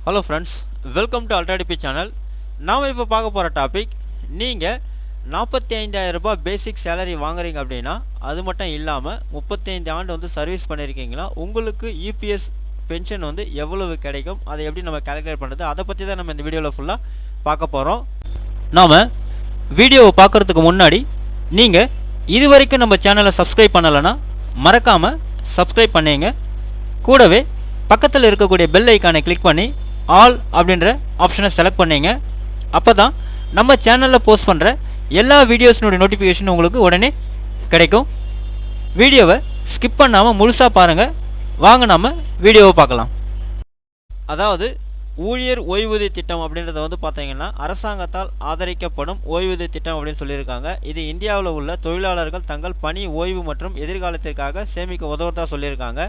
Hello friends welcome to அல்ட்ராடிபி channel நாம் இப்போ பார்க்க போகிற டாபிக் நீங்கள் நாற்பத்தி ஐந்தாயிரம் ரூபாய் பேசிக் சேலரி வாங்குறீங்க அப்படின்னா அது மட்டும் இல்லாமல் முப்பத்தைந்து ஆண்டு வந்து சர்வீஸ் பண்ணியிருக்கீங்களா உங்களுக்கு இபிஎஸ் பென்ஷன் வந்து எவ்வளவு கிடைக்கும்? அதை எப்படி நம்ம கேல்குலேட் பண்ணுறது அதை பற்றி தான் நம்ம இந்த வீடியோவில் ஃபுல்லாக பார்க்க போகிறோம் நாம் வீடியோவை பார்க்குறதுக்கு முன்னாடி நீங்கள் இது வரைக்கும் நம்ம சேனலை சப்ஸ்கிரைப் பண்ணலைன்னா மறக்காமல் சப்ஸ்கிரைப் பண்ணிங்க. கூடவே பக்கத்தில் இருக்கக்கூடிய பெல் ஐக்கானை கிளிக் பண்ணி ஆல் அப்படின்ற ஆப்ஷனை செலக்ட் பண்ணீங்க. அப்போ தான் நம்ம சேனலில் போஸ்ட் பண்ணுற எல்லா வீடியோஸினுடைய நோட்டிஃபிகேஷன் உங்களுக்கு உடனே கிடைக்கும். வீடியோவை ஸ்கிப் பண்ணாமல் முழுசாக பாருங்கள் வாங்க நாம் வீடியோவை பார்க்கலாம். அதாவது ஊழியர் ஓய்வூதிய திட்டம் அப்படின்றத வந்து பார்த்தீங்கன்னா அரசாங்கத்தால் ஆதரிக்கப்படும் ஓய்வூதிய திட்டம் அப்படின்னு சொல்லியிருக்காங்க. இது இந்தியாவில் உள்ள தொழிலாளர்கள் தங்கள் பணி ஓய்வு மற்றும் எதிர்காலத்திற்காக சேமிக்க உதவுறதா சொல்லியிருக்காங்க.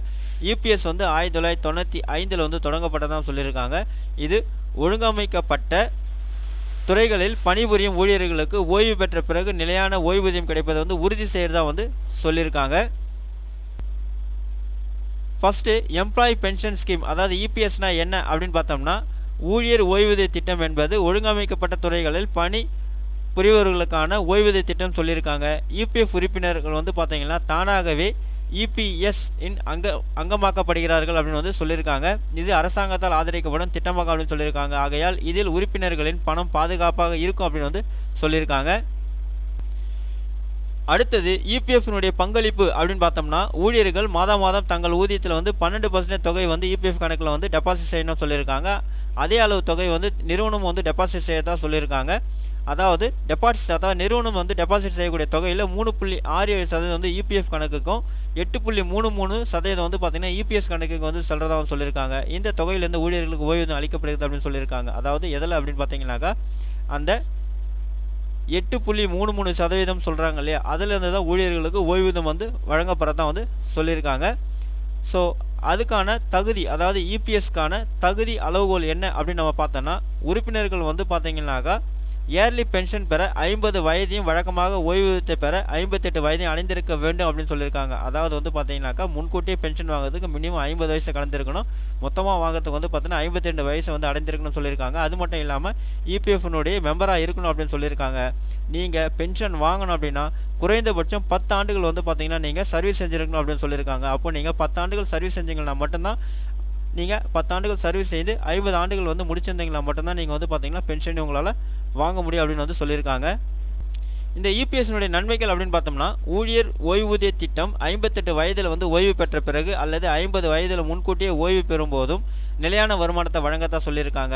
யூபிஎஸ் வந்து ஆயிரத்தி தொள்ளாயிரத்தி தொண்ணூற்றி ஐந்தில் வந்து தொடங்கப்பட்டதாக சொல்லியிருக்காங்க. இது ஒழுங்கமைக்கப்பட்ட துறைகளில் பணிபுரியும் ஊழியர்களுக்கு ஓய்வு பெற்ற பிறகு நிலையான ஓய்வூதியம் கிடைப்பதை வந்து உறுதி செய்கிறதா வந்து சொல்லியிருக்காங்க. ஃபஸ்ட்டு எம்ப்ளாயி பென்ஷன் ஸ்கீம் அதாவது இபிஎஸ்னால் என்ன அப்படின்னு பார்த்தோம்னா ஊழியர் ஓய்வூதிய திட்டம் என்பது ஒழுங்கமைக்கப்பட்ட துறைகளில் பணி புரிவர்களுக்கான ஓய்வூதிய திட்டம் சொல்லியிருக்காங்க. இபிஎஃப் உறுப்பினர்கள் வந்து பார்த்திங்கன்னா தானாகவே இபிஎஸ் இன் அங்க அங்கமாக்கப்படுகிறார்கள் அப்படின்னு வந்து சொல்லியிருக்காங்க. இது அரசாங்கத்தால் ஆதரிக்கப்படும் திட்டமாக அப்படின்னு சொல்லியிருக்காங்க. ஆகையால் இதில் உறுப்பினர்களின் பணம் பாதுகாப்பாக இருக்கும் அப்படின்னு வந்து சொல்லியிருக்காங்க. அடுத்தது இபிஎஃப்னுடைய பங்களிப்பு அப்படின்னு பார்த்தோம்னா ஊழியர்கள் மாதம் மாதம் தங்கள் ஊதியத்தில் வந்து பன்னெண்டு பர்சன்டேஜ் தொகை வந்து இபிஎஃப் கணக்கில் வந்து டெபாசிட் செய்யணும் சொல்லியிருக்காங்க. அதே அளவு தொகை வந்து நிறுவனம் வந்து டெபாசிட் செய்யறதா சொல்லியிருக்காங்க. அதாவது டெபாசிட் அதாவது நிறுவனம் வந்து டெபாசிட் செய்யக்கூடிய தொகையில் மூணு புள்ளி ஆறு ஏழு சதவீதம் வந்து இபிஎஃப் கணக்குக்கும் எட்டு புள்ளி மூணு மூணு சதவீதம் வந்து பார்த்திங்கன்னா இபிஎஸ் கணக்குக்கு வந்து செல்றதாக சொல்லியிருக்காங்க. இந்த தொகையிலேருந்து ஊழியர்களுக்கு ஓய்வு அளிக்கப்படுகிறது அப்படின்னு சொல்லியிருக்காங்க. அதாவது எதில் அப்படின்னு பார்த்தீங்கன்னாக்கா அந்த எட்டு புள்ளி மூணு மூணு சதவீதம் சொல்கிறாங்க இல்லையா? அதுலேருந்து தான் ஊழியர்களுக்கு ஓய்வூதியம் வந்து வழங்கப்படத்தான் வந்து சொல்லியிருக்காங்க. ஸோ அதுக்கான தகுதி அதாவது இபிஎஸ்க்கான தகுதி அளவுகோல் என்ன அப்படின்னு நம்ம பார்த்தோன்னா உறுப்பினர்கள் வந்து பார்த்தீங்கன்னாக்கா இயர்லி பென்ஷன் பெற ஐம்பது வயதையும் வழக்கமாக ஓய்வூதியத்தை பெற ஐம்பத்தெட்டு வயதையும் அடைந்திருக்க வேண்டும் அப்படின்னு சொல்லியிருக்காங்க. அதாவது வந்து பார்த்தீங்கன்னாக்கா முன்கூட்டியே பென்ஷன் வாங்குறதுக்கு மினிமம் ஐம்பது வயசு கடந்திருக்கணும் மொத்தமாக வாங்குறதுக்கு வந்து பார்த்தீங்கன்னா ஐம்பத்தெண்டு வயசு வந்து அடைந்திருக்கணும்னு சொல்லியிருக்காங்க. அது மட்டும் இல்லாமல் இபிஎஃப்னுடைய மெம்பராக இருக்கணும் அப்படின்னு சொல்லியிருக்காங்க. நீங்கள் பென்ஷன் வாங்கணும் அப்படின்னா குறைந்தபட்சம் பத்து ஆண்டுகள் வந்து பார்த்தீங்கன்னா நீங்கள் சர்வீஸ் செஞ்சுருக்கணும் அப்படின்னு சொல்லியிருக்காங்க. அப்போ நீங்கள் பத்து ஆண்டுகள் சர்வீஸ் செஞ்சீங்கன்னா மட்டும்தான் நீங்கள் பத்தாண்டுகள் சர்வீஸ் செய்து ஐம்பது ஆண்டுகள் வந்து முடிச்சிருந்தீங்களா மட்டும்தான் நீங்கள் வந்து பார்த்தீங்கன்னா பென்ஷன் உங்களால் வாங்க முடியும் அப்படின்னு வந்து சொல்லியிருக்காங்க. இந்த இபிஎஸ்னுடைய நன்மைகள் அப்படின்னு பார்த்தோம்னா ஊழியர் ஓய்வூதிய திட்டம் ஐம்பத்தெட்டு வயதில் வந்து ஓய்வு பெற்ற பிறகு அல்லது ஐம்பது வயதில் முன்கூட்டியே ஓய்வு பெறும் போதும் நிலையான வருமானத்தை வழங்கத்தான் சொல்லியிருக்காங்க.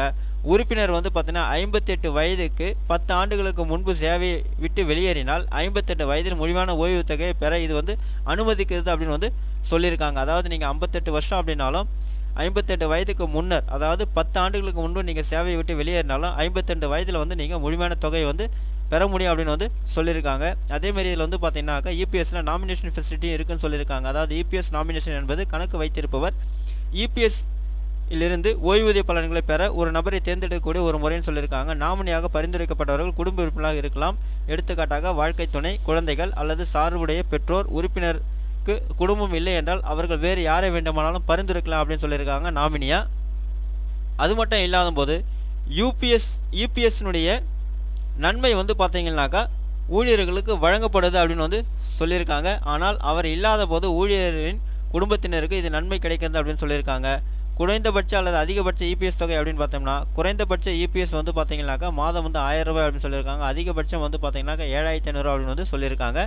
உறுப்பினர் வந்து பார்த்தீங்கன்னா ஐம்பத்தெட்டு வயதுக்கு பத்து ஆண்டுகளுக்கு முன்பு சேவையை விட்டு வெளியேறினால் ஐம்பத்தெட்டு வயதில் முடிவான ஓய்வு தொகையை பெற இது வந்து அனுமதிக்கிறது அப்படின்னு வந்து சொல்லியிருக்காங்க. அதாவது நீங்கள் ஐம்பத்தெட்டு வருஷம் அப்படின்னாலும் ஐம்பத்தெட்டு வயதுக்கு முன்னர் அதாவது பத்து ஆண்டுகளுக்கு முன்பு நீங்கள் சேவையை விட்டு வெளியேறினாலும் ஐம்பத்தெண்டு வயதில் வந்து நீங்கள் முழுமையான தொகையை வந்து பெற முடியும் அப்படின்னு வந்து சொல்லியிருக்காங்க. அதேமாரி இதில் வந்து பார்த்தீங்கன்னாக்கா இபிஎஸ்சில் நாமினேஷன் ஃபெசிலிட்டியும் இருக்குன்னு சொல்லியிருக்காங்க. அதாவது இபிஎஸ் நாமினேஷன் என்பது கணக்கு வைத்திருப்பவர் இபிஎஸ் இலிருந்து ஓய்வூதிய பலன்களை பெற ஒரு நபரை தேர்ந்தெடுக்கக்கூடிய ஒரு முறைன்னு சொல்லியிருக்காங்க. நாமினியாக பரிந்துரைக்கப்பட்டவர்கள் குடும்ப உறுப்பினராக இருக்கலாம். எடுத்துக்காட்டாக வாழ்க்கை துணை குழந்தைகள் அல்லது சார்புடைய பெற்றோர் உறுப்பினர் அவருக்கு குடும்பம் இல்லை என்றால் அவர்கள் வேறு யாரை வேண்டுமானாலும் பரிந்துரைக்கலாம் அப்படின்னு சொல்லியிருக்காங்க நாமினியா. அது மட்டும் இல்லாத போது யூபிஎஸ் யூபிஎஸ்னுடைய நன்மை வந்து பார்த்தீங்கன்னாக்கா ஊழியர்களுக்கு வழங்கப்படுது அப்படின்னு வந்து சொல்லியிருக்காங்க. ஆனால் அவர் இல்லாத போது ஊழியரின் குடும்பத்தினருக்கு இது நன்மை கிடைக்கிறது அப்படின்னு சொல்லியிருக்காங்க. குறைந்தபட்ச அல்லது அதிகபட்ச இபிஎஸ் தொகை அப்படின்னு பார்த்தோம்னா குறைந்தபட்ச இபிஎஸ் வந்து பார்த்தீங்கன்னாக்கா மாதம் வந்து ஆயிரம் ரூபாய் அப்படின்னு சொல்லியிருக்காங்க. அதிகபட்சம் வந்து பார்த்தீங்கன்னாக்கா ஏழாயிரத்தி ஐநூறுரூவா அப்படின்னு வந்து சொல்லியிருக்காங்க.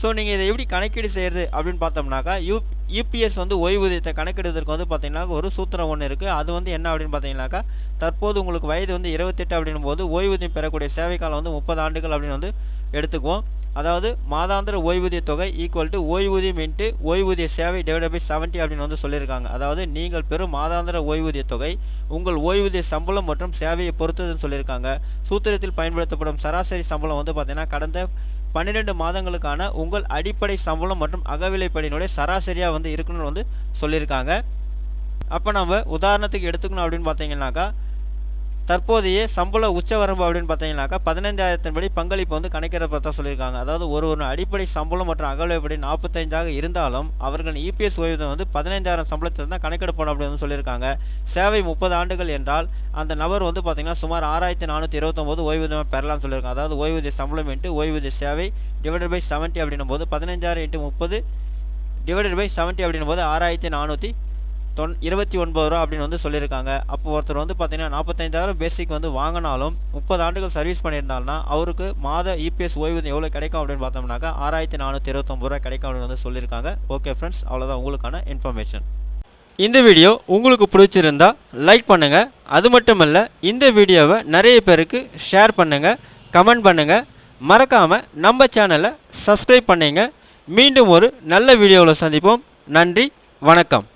ஸோ நீங்கள் இதை எப்படி கணக்கீடு செய்கிறது அப்படின்னு பார்த்தோம்னாக்கா யூ யூபிஎஸ் வந்து ஓய்வூதியத்தை கணக்கிடுவதற்கு வந்து பார்த்திங்கனாக்கா ஒரு சூத்திரம் ஒன்று இருக்குது அது வந்து என்ன அப்படின்னு பார்த்தீங்கன்னாக்கா தற்போது உங்களுக்கு வயது வந்து இருபத்தெட்டு அப்படின்னும் போது ஓய்வூதியம் பெறக்கூடிய சேவை காலம் வந்து முப்பது ஆண்டுகள் அப்படின்னு வந்து எடுத்துக்குவோம். அதாவது மாதாந்திர ஓய்வூதிய தொகை ஈக்குவல் டு ஓய்வூதியம் இன்ட்டு ஓய்வூதிய சேவை டிவைட் பை செவன்ட்டி அப்படின்னு வந்து சொல்லியிருக்காங்க. அதாவது நீங்கள் பெறும் மாதாந்திர ஓய்வூதிய தொகை உங்கள் ஓய்வூதிய சம்பளம் மற்றும் சேவையை பொறுத்ததுன்னு சொல்லியிருக்காங்க. சூத்திரத்தில் பயன்படுத்தப்படும் சராசரி சம்பளம் வந்து பார்த்திங்கன்னா கடந்த பன்னிரெண்டு மாதங்களுக்கான உங்கள் அடிப்படை சம்பளம் மற்றும் அகவிலைப்படியினுடைய சராசரியாக வந்து இருக்கணும்னு வந்து சொல்லியிருக்காங்க. அப்போ நம்ம உதாரணத்துக்கு எடுத்துக்கணும் அப்படின்னு பார்த்தீங்கன்னாக்கா தற்போதைய சம்பள உச்சவரம்பு அப்படின்னு பார்த்தீங்கன்னாக்கா பதினைந்தாயிரத்தின் படி பங்களிப்பு வந்து கணக்கிட சொல்லியிருக்காங்க. அதாவது ஒரு ஒரு அடிப்படை சம்பளம் மற்றும் அகலப்படி நாற்பத்தஞ்சாக இருந்தாலும் அவர்களின் இபிஎஸ் ஓய்வூதியம் வந்து பதினைந்தாயிரம் சம்பளத்தில் தான் கணக்கெடுப்போம் அப்படின்னு சொல்லியிருக்காங்க. சேவை முப்பது ஆண்டுகள் என்றால் அந்த நபர் வந்து பார்த்திங்கன்னா சுமார் ஆறாயிரத்தி நானூற்றி இருபத்தொம்போது ஓய்வூதியம் பெறலாம்னு சொல்லியிருக்காங்க. அதாவது ஓய்வூதிய சம்பளம் இன்ட்டு ஓய்வூதிய சேவை டிவைடட் பை செவன்ட்டி அப்படின்னும் போது பதினைஞ்சாயிரம் இன்ட்டு முப்பது டிவைடட் பை செவன்ட்டி அப்படின்னும் போது ஆறாயிரத்தி நானூற்றி தொன் இருபத்தி ஒன்பது ரூபா அப்படின்னு வந்து சொல்லியிருக்காங்க. அப்போ ஒருத்தர் வந்து பார்த்தீங்கன்னா நாற்பத்தைந்தாயிரம் பேசிக் வந்து வாங்கினாலும் முப்பது ஆண்டுகள் சர்வீஸ் பண்ணியிருந்தாருன்னா அவருக்கு மாத இபிஎஸ் ஓய்வூதியம் எவ்வளோ கிடைக்கும் அப்படின்னு பார்த்தோம்னாக்கா ஆறாயிரத்தி நானூற்றி இருபத்தொம்பது ரூபா கிடைக்கும் அப்படின்னு வந்து சொல்லியிருக்காங்க. ஓகே ஃப்ரெண்ட்ஸ் அவ்வளோதான் உங்களுக்கான இன்ஃபர்மேஷன் இந்த வீடியோ உங்களுக்கு பிடிச்சிருந்தா லைக் பண்ணுங்கள் அது மட்டும் இல்லை இந்த வீடியோவை நிறைய பேருக்கு ஷேர் பண்ணுங்கள் கமெண்ட் பண்ணுங்கள் மறக்காமல் நம்ம சேனலை சப்ஸ்கிரைப் பண்ணிங்க. மீண்டும் ஒரு நல்ல வீடியோவில் சந்திப்போம். நன்றி வணக்கம்.